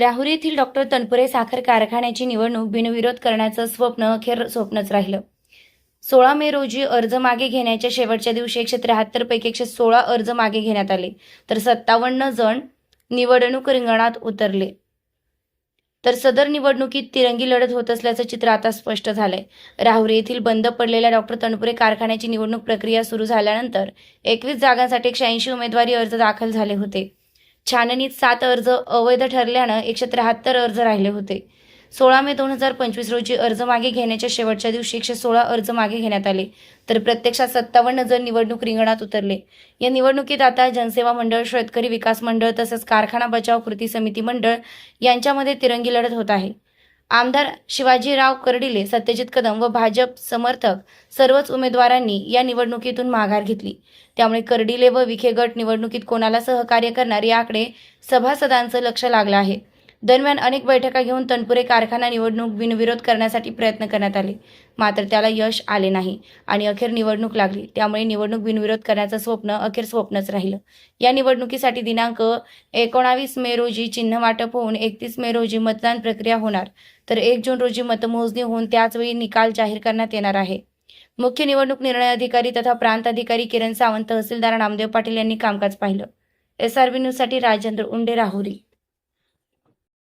राहुरी येथील डॉक्टर तनपुरे साखर कारखान्याची निवडणूक बिनविरोध करण्याचं स्वप्न अखेर स्वप्नच राहिलं. सोळा मे रोजी अर्ज मागे घेण्याच्या शेवटच्या दिवशी एकशे त्र्याहत्तर पैकी एकशे सोळा अर्ज मागे घेण्यात आले तर सत्तावन्न जण निवडणूक रिंगणात उतरले. तर सदर निवडणुकीत तिरंगी लढत होत असल्याचं चित्र आता स्पष्ट झालंय. राहुरी येथील बंद पडलेल्या डॉक्टर तनपुरे कारखान्याची निवडणूक प्रक्रिया सुरू झाल्यानंतर एकवीस जागांसाठी एकशे ऐंशी उमेदवारी अर्ज दाखल झाले होते. छाननीत सात अर्ज अवैध ठरल्यानं एकशे त्र्याहत्तर अर्ज राहिले होते. सोळा मे दोन हजार पंचवीस रोजी अर्ज मागे घेण्याच्या शेवटच्या दिवशी एकशे सोळा अर्ज मागे घेण्यात आले. तर प्रत्यक्षात सत्तावन्न जण निवडणूक रिंगणात उतरले. या निवडणुकीत आता जनसेवा मंडळ शेतकरी विकास मंडळ तसंच कारखाना बचाव कृती समिती मंडळ यांच्यामध्ये तिरंगी लढत होत आहे. आमदार शिवाजीराव कर्डिले सत्यजित कदम व भाजप समर्थक सर्वच उमेदवारांनी या निवडणुकीतून माघार घेतली. त्यामुळे कर्डिले व विखे गट निवडणुकीत कोणाला सहकार्य करणार याकडे सभासदांचं लक्ष लागलं आहे. दरम्यान अनेक बैठका घेऊन तनपुरे कारखाना निवडणूक बिनविरोध करण्यासाठी प्रयत्न करण्यात आले. मात्र त्याला यश आले नाही आणि अखेर निवडणूक लागली. त्यामुळे निवडणूक बिनविरोध करण्याचं स्वप्न अखेर स्वप्नच राहिलं. या निवडणुकीसाठी दिनांक एकोणावीस मे रोजी चिन्ह वाटप होऊन एकतीस मे रोजी मतदान प्रक्रिया होणार. तर एक जून रोजी मतमोजणी होऊन त्याचवेळी निकाल जाहीर करण्यात येणार आहे. मुख्य निवडणूक निर्णय अधिकारी तथा प्रांत अधिकारी किरण सावंत तहसीलदार नामदेव पाटील यांनी कामकाज पाहिलं. एस आर बी न्यूजसाठी राजेंद्र उंडे राहुरी.